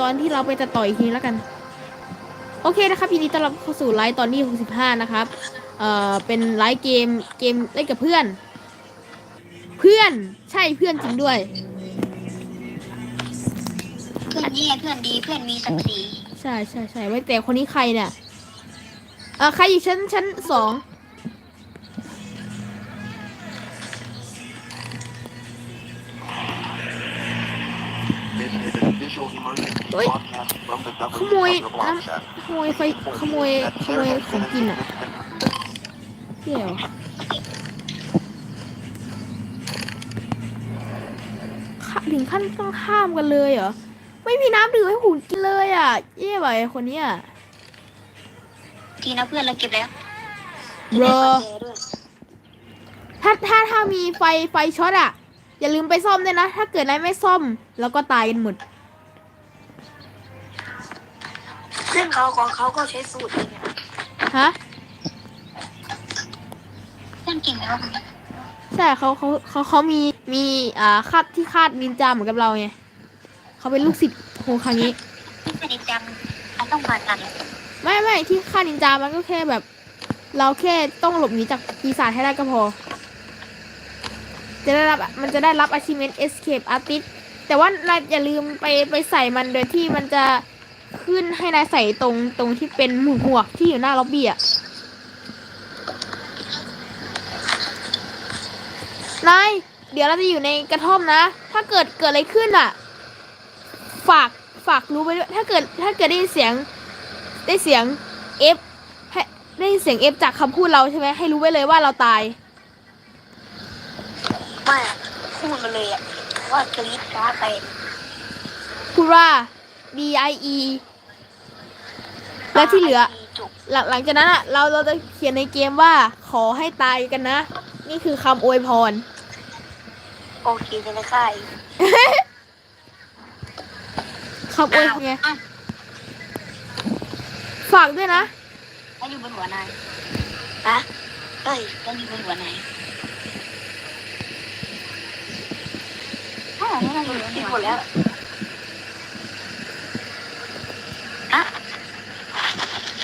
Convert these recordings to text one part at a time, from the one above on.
ตอนที่เราไปจะต่อยอีกทีแล้วกัน โอเคนะครับยินดีต้อนรับเข้าสู่ไลฟ์ตอนที่65นะครับ เอ่อ เป็นไลฟ์เกม เกมเล่นกับเพื่อน เพื่อน ใช่เพื่อนจริงด้วย เพื่อนแย่เพื่อนดีเพื่อนมีศักดิ์ศรีใช่ใช่ใช่ไว้แต่คนนี้ใครเนี่ย เอ่อใครอยู่ชั้นชั้นสอง เฮ้ยขโมยน้ำขโมยไฟขโมยขโมยของกินอะเดี๋ยวข้าถึงขั้นต้องข้ามกันเลยเหรอ ไม่มีน้ำดื่มให้หุ่นกินเลยอะเย่ไปคนเนี้ยทีนะเพื่อนเราเก็บแล้วเบรอถ้าถ้าถ้ามีไฟไฟช็อตอะ อย่าลืมไปซ่อมด้วยนะ ถ้าเกิดอะไรไม่ซ่อม แล้วก็ตายกันหมด เพื่อนเขาของเขาก็ใช้สูตรเองอะฮะเพื่อนเก่งแล้วใช่เขาเขาเขาเขามีมีอ่าคาดที่คาดนินจาเหมือนกับเราไงเขาเป็นลูกศิษย์โฮคางิที่สนิทจังเขาต้องผ่าตัดไม่ไม่ที่คาดนินจามันก็แค่แบบ เราแค่ต้องหลบหนีจากปีศาจให้ได้ก็พอ จะได้รับมันจะได้รับ achievement escape artist แต่ว่านายอย่าลืมไปไปใส่มันโดยที่มันจะ ขึ้นให้นายใส่ตรงตรงที่เป็นหมวกหมวกที่อยู่หน้าล็อบบี้อะนายเดี๋ยวเราจะอยู่ในกระท่อมนะ ถ้าเกิดเกิดอะไรขึ้นอะ ฝากฝากรู้ไปด้วย ถ้าเกิดถ้าเกิดได้ยินเสียงได้เสียง F ให้ได้ยินเสียง F จากคำพูดเราใช่ไหมให้รู้ไว้เลยว่าเราตาย ไม่อะพูดมาเลยอะว่ากรี๊ดกราดไปพูดว่า D I E แล้วที่เหลือ จุกหลังหลังจากนั้นอะเราเราจะเขียนในเกมว่าขอให้ตายกันนะ นี่คือคำอวยพร โอเคจะไม่ค่ายคำอวยพรไงอ้าวฝากด้วยนะ แล้วอยู่บนหัวนายฮะเอ้ยแล้วอยู่บนหัวนายอ้าวไม่ได้อยู่บนหัวแล้ว อะ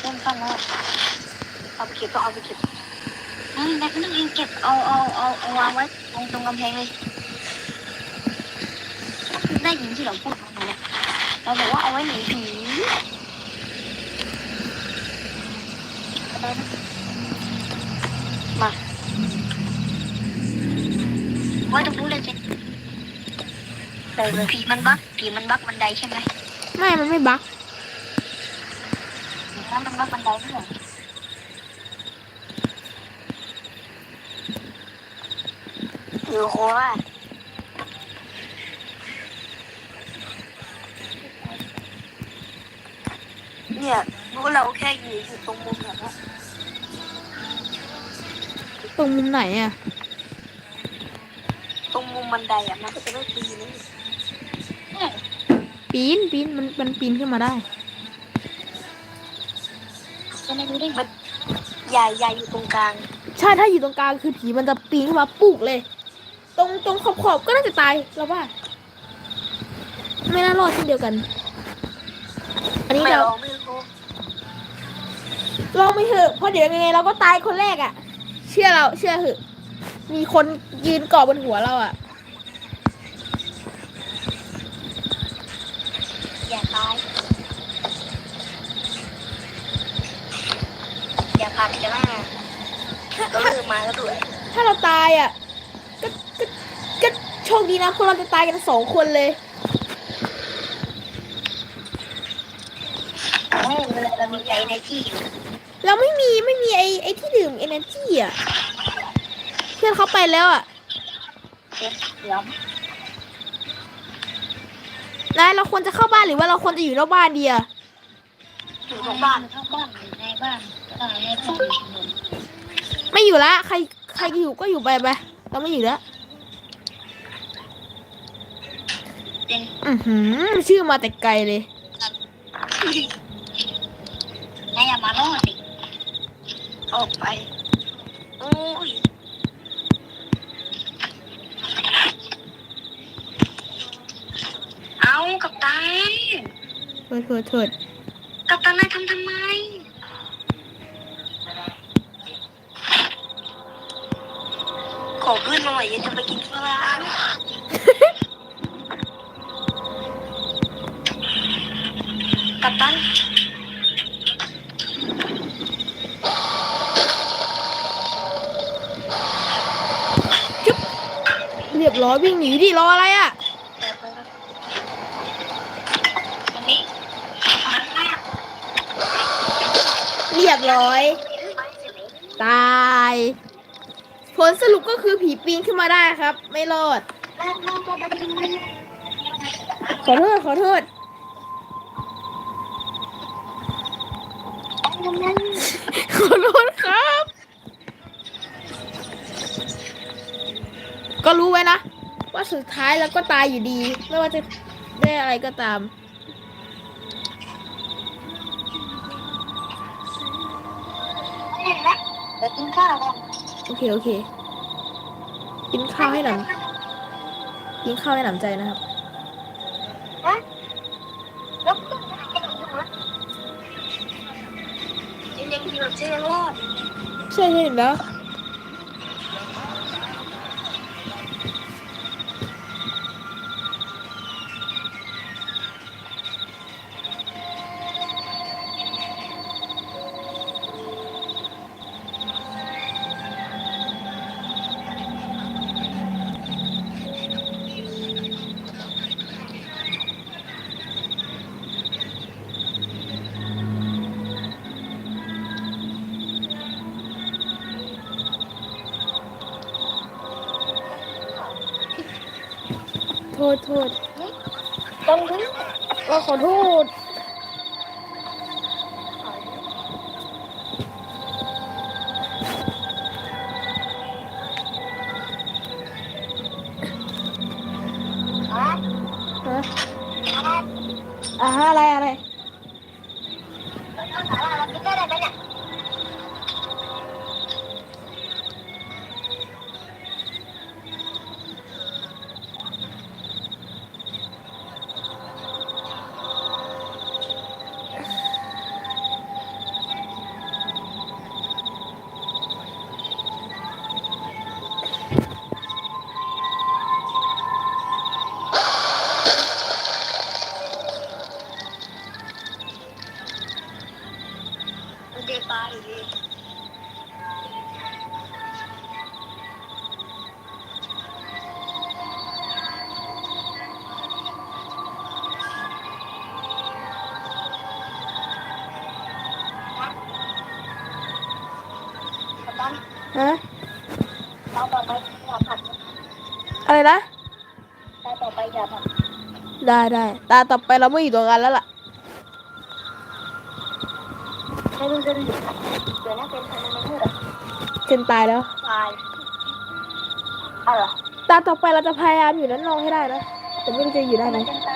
เริ่มต้นแล้วเอาไปเก็บก็เอาไปเก็บนั่นนั่นนั่นเองเก็บเอาเอาเอาเอาวางไว้ตรงตรงกำแพงเลยได้ยินที่เราพูดตรงนี้เนี่ยเราบอกว่าเอาไว้หนีผีมาไว้ตรงนู้นเลยสิผีมันบักผีมันบักบันไดใช่ไหมไม่ มันไม่บัก ถ้ามันบักบันไดไม่เหรอหรือโคราชเนี่ยรู้เราแค่อยู่อยู่ตรงมุมแบบว่าตรงมุมไหนอะ ตรงมุมบันไดอะมันก็จะไม่ปีนนี่ ปีนปีนมันมันปีนขึ้นมาได้ จะไม่รู้ได้มันใหญ่ใหญ่อยู่ตรงกลาง ใช่ถ้าอยู่ตรงกลางคือผีมันจะปีนขึ้นมาปุกเลย ตรงตรงขอบขอบก็น่าจะตายเราว่า ไม่น่ารอดเช่นเดียวกัน อันนี้ไม่เราลองไม่รู้ลองไม่เถอะเพราะเดี๋ยวยังไงเราก็ตายคนแรกอะ่ะ เชื่อเราเชื่อเถอะมีคนยืนเกาะบนหัวเราอะ่ะอย่าตาย อย่า ผ่านจะหน้าก็ลืมมาแล้วด้วยถ้าเราตายอะ่ะก็ก็ก็โชคดีนะพวกเราจะตายกันสองคนเลยไม่เวลาเรามีใจในที่อยู่เราไม่มีไม่มีไอไอที่ดื่มเอเนจีอะเพื่อนเขาไปแล้วอะเช็ดเหลือมนายเราควรจะเข้าบ้านหรือว่าเราควรจะอยู่นอกบ้านดีอะอยู่ตรงบ้านข้างบ้านอยู่ในบ้านก็ ได้ในบ้านไม่อยู่ละใครใครอยู่ก็อยู่ไปไปเราไม่อยู่แล้วเป็นอือหือชื่อมาแต่ไกลเลยนายอย่ามาล่อสิออกไปโอ้ยเอากับตายโทษโทษโทษกัปตันนายทำทำไม ขอเพื่อนมาหน่อยจะไปกินข้าวกัปตันเรียบร้อยวิ่งหนีดิรออะไรอะวันนี้เรียบร้อย ตาย ผลสรุปก็คือผีปีนขึ้นมาได้ครับ ไม่รอด ขอโทษขอโทษ ขอโทษครับ ก็รู้ไว้นะ ว่าสุดท้ายแล้วก็ตายอยู่ดี ไม่ว่าจะได้อะไรก็ตามเห็นไหมเดี๋ยวกินข้าวกัน โอเค โอเค กินข้าวให้หนำกินข้าวให้หนำใจนะครับฮะแล้วก็ไม่ได้กินหนูนะจริงๆกินแบบเชื่อรอดใช่ใช่เห็นแล้ว ขอโทษ ฮะตาต่อไปอย่าผัดอะไรนะตาต่อไปอย่าผัดได้ได้ตาต่อไปเราไม่อยู่ตรงกันแล้วล่ะให้ดูจะเดี๋ยวนะเป็นพันธุ์มันมืดอะเจนตายแล้ว ตายเอาเหรอตาต่อไปเราจะพยายามอยู่นั้นนองให้ได้นะแต่ไม่รู้จะอยู่ได้ไหม เป็นตา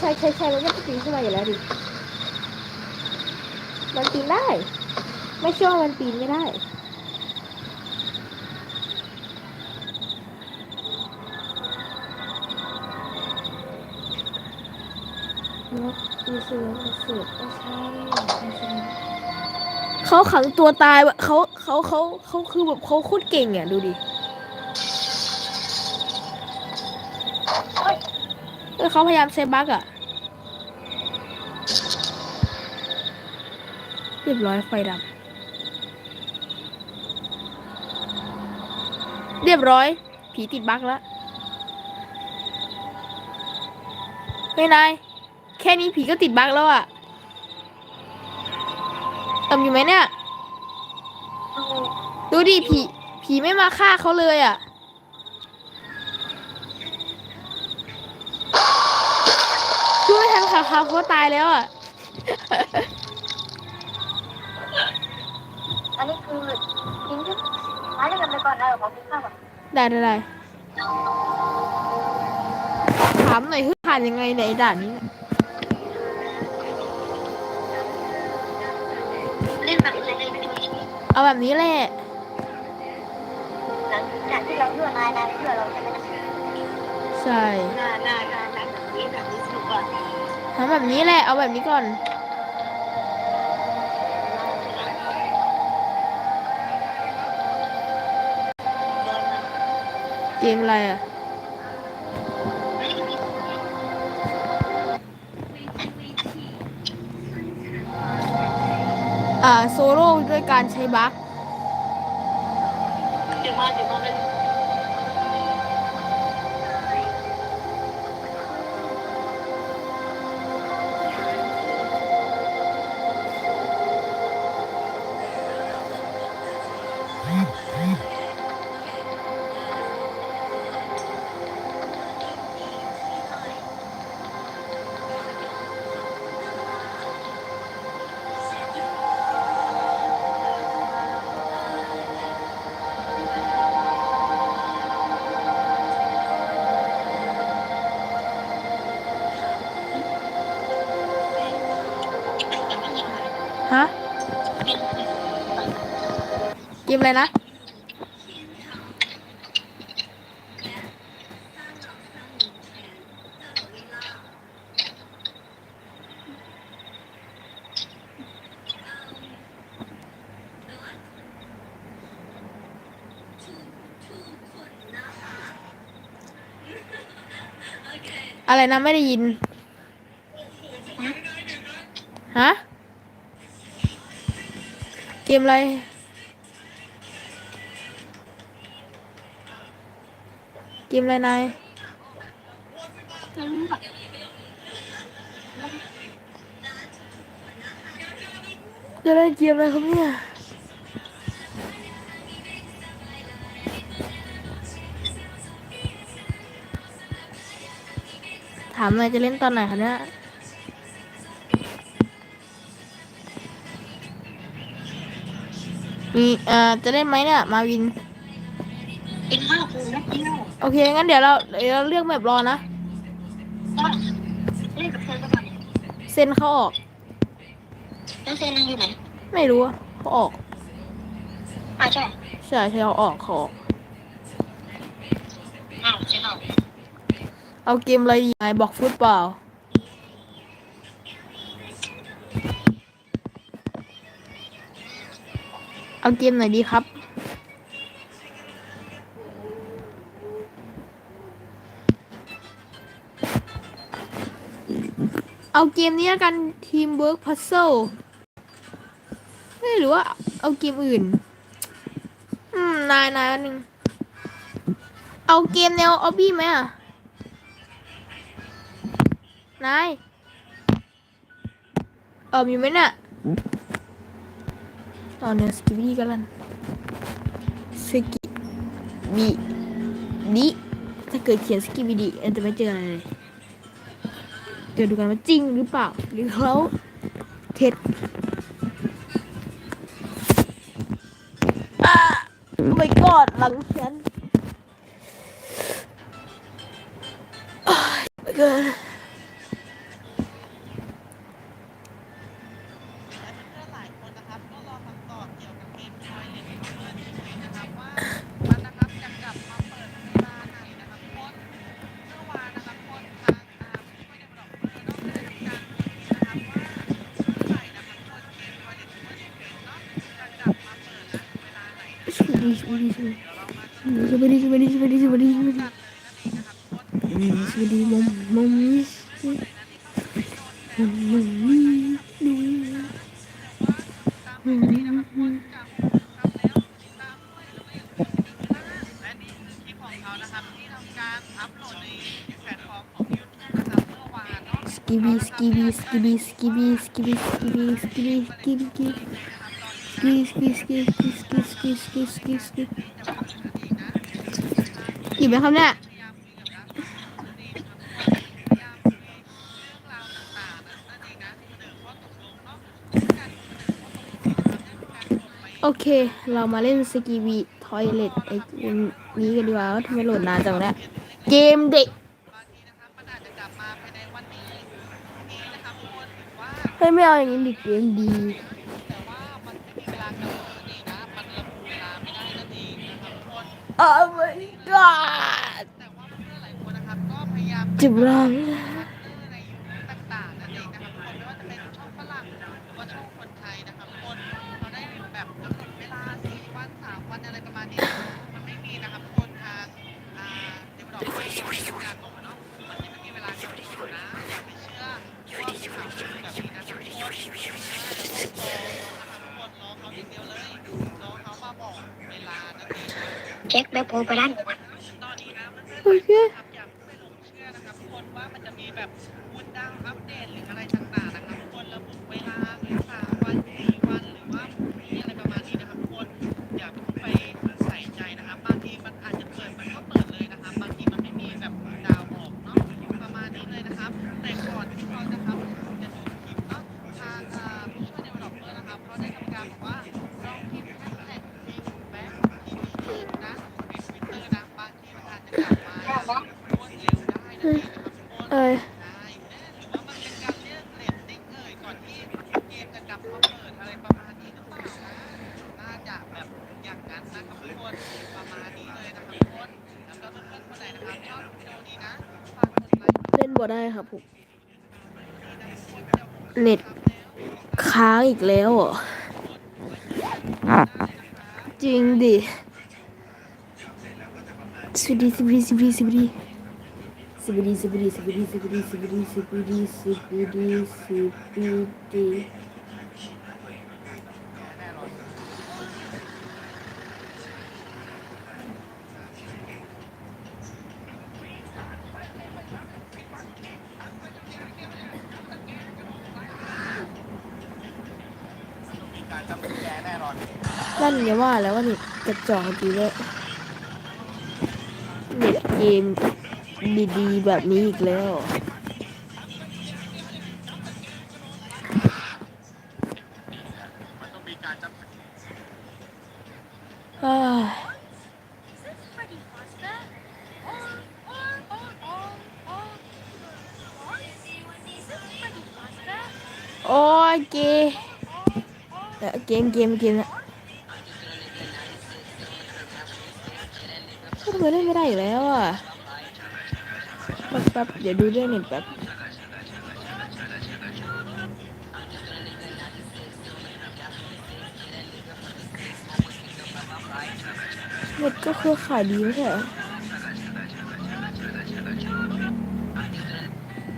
ใช่ใช่ใช่มันก็ปีนขึ้นมาอยู่แล้วดิ มันปีนได้ ไม่เชื่อว่ามันปีนไม่ได้นกมีเสือมีเสือไม่ใช่ไม่ใช่เขาขังตัวตายแบบเขาเขาเขาเขาคือแบบเขาโคตรเก่งอะดูดิ เฮ้ย เออเขาพยายามเซฟบักอะเรียบร้อยไฟดับ เรียบร้อย ผีติดบักแล้วไม่นายแค่นี้ผีก็ติดบักแล้วอะตำอยู่ไหมเนี่ย ดูดิผีผีไม่มาฆ่าเขาเลยอะ พูดไม่ทัน ค่ะเขาเขาตายแล้วอะ อันนี้คือกินที่หาเรื่องกันไปก่อนนะขอกินข้าวก่อนได้ได้ได้ถามหน่อยคือผ่านยังไงในยไอ้ด่านนี้เล่นแบบไหนในชีวิตเอาแบบนี้แหละหลังจากเราเพื่อนนายนายเพื่อนเราใช่ไหมนะใช่น่าน่าน่าน่าแบบนี้แบบนี้สนุกอะ ทำแบบนี้แหละ เอาแบบนี้ก่อน เกมอะไรอะอ่าโซโล่ด้วยการใช้บัคเดี๋ยวมาเดี๋ยวมา อะไรนะไม่ได้ยิน ฮะ เกมอะไร เกมอะไรนายจะได้เกมอะไรครับเนี่ย ถามหน่อยจะเล่นตอนไหนคะเนี่ยมีเอ่อจะเล่นไหมเนี่ย มาวินกินข้าวกูนะกินข้าวโอเค งั้นเดี๋ยวเราเดี๋ยวเราเลือกแบบรอนะว่าเล่นกับเธอสักหน่อยเซ็นเขาออก แล้วเซนนั่งอยู่ไหนไม่รู้อะเขาออก อ่าใช่ ใช่ใช่เขาออกเขาออก อ้าวใช่เอา เอาเกมอะไรดีไงบอกฟุตเปล่า เอาเกมไหนดีครับ เอาเกมนี้ละกันทีมเวิร์กพัซเซิลไม่หรือว่าเอาเกมอื่น อืม นายนายอันหนึ่งเอาเกมแนวออบบี้ไหมอะ นาย เอออยู่ไหมเนี่ยตอนนี้สกิบี้กันลันสกิบีดีถ้าเกิดเขียนสกิบีดีจะไม่เจออะไรเลยเดี๋ยวดูกันว่าจริงหรือเปล่า หรือเขาเท็จอ่าไม่กอดหลังฉันอ้าย นะสวัสดีสวัสดีสวัสดีสวัสดีสวัสดีสวัสดีสวัสดีสวัสดีกันเลยนั่นเองนะครับคนสวัสดีมอมมอมมิสมอมมอมมิสดูตามปกตินะครับคนจะทำแล้วติดตามด้วยแล้วก็อย่าลืมกดติดตามและนี่นะครับที่ทำการอัพโหลดในแพลตฟอร์มอง YouTube นะครับเมื่อวานเนาะสกิบีสกิบีสกิบีสกิบีสกิบีสกิบีสกิบีสกิบี กีสกิบีสกิบีสกีสกีสกีสกีสกีสกิกี่ไหมครับเนี่ยโอเค เรามาเล่นสกีบีทอยเลตไอเกมนี้กันดีกว่าทำไมโหลดนานจังเนี่ยเกมเด็กในวันนี้นี้นะครับทุกคนถือว่าเฮ้ยไม่เอาอย่างนี้ดิเกมดี my god แต่ว่าเพื่อนหลายคนนะครับก็พยายามเจ็บหลังพาร์ทเนอร์ในยุคต่างๆนั่นเองนะครับคนไม่ว่าจะเป็นช่องฝรั่งหรือว่าช่องคนไทยนะครับคนเขาได้แบบกำหนดเวลาสี่วันสามวันอะไรประมาณนี้มันไม่มีนะครับคนทางอ่าเดเวลลอปเปอร์การบอกเนาะมันไม่มีเวลากำหนดนะอย่าไปเชื่อว่าข่าวแบบนี้นะครับคนรอเขาอย่างเดียวเลยรอเขามาบอกเวลานั่นเองเช็คแบ็คโพลไปด้านบนตอนนี้นะ yeah. ผมติดตามเน็ตค้างอีกแล้วเหรอจริงดิสวัสดีสวัสดีสวัสดีสวัสดีสวัสดีสวัสดีสวัสดีสวัสดีสวัสดีสวัสดีสวัสดีสวัสดี ว่าแล้วว่าเน็ตกระจอกจริงเลยเน็ตเกมดีๆแบบนี้อีกแล้วอ้ายโอ้ยเกมเอ่อเกมเกมเกมนะ ทำไมเล่นไม่ได้อยู่แล้วอะแป๊บแป๊บเดี๋ยวดูเรื่องหนึ่งแป๊บเน็ตก็คือขายดีไม่ใช่เหรอ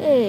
เอ๊ะ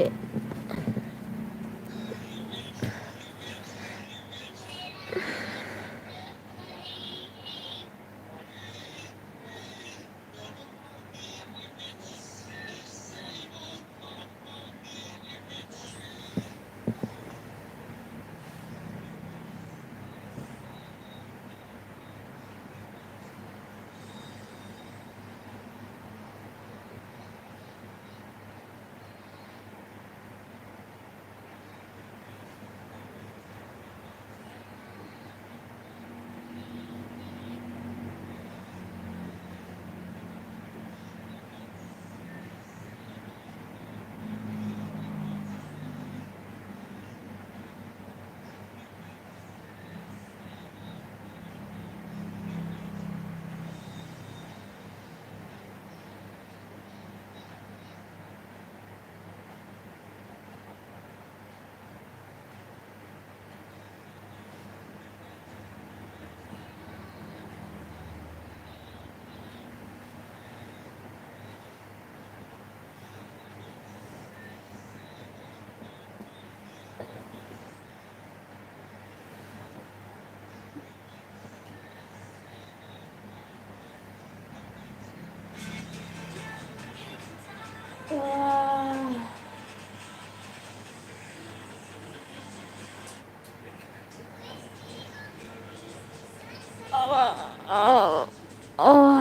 โอ้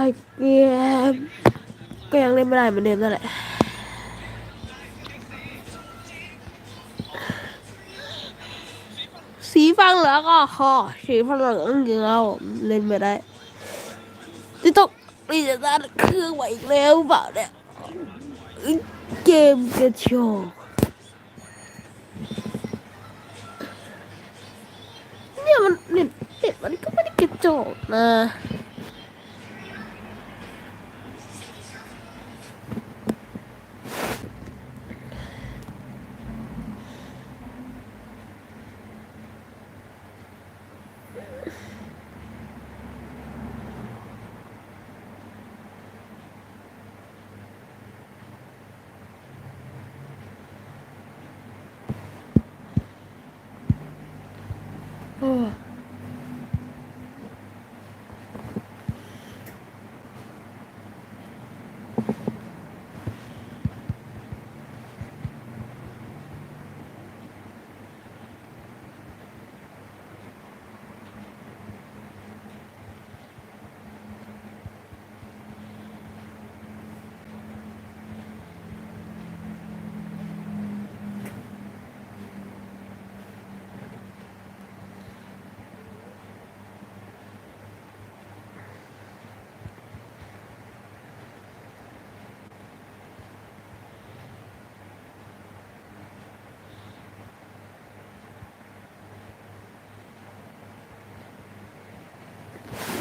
ยเกมก็ยังเล่นไม่ได้เหมือนเดิมนั่นแหละสีฟังเหลือก็คอสีฟังเหลืองจริงแล้วเล่นไม่ได้ที่ต้องรีจะตั้งเครื่องไว้อีกแล้วเปล่าเนี่ย เกมกระจอกเนี่ยมันเน็ตเน็ตมันก็ไม่ได้กระจอกนะ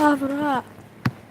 ป้าพระ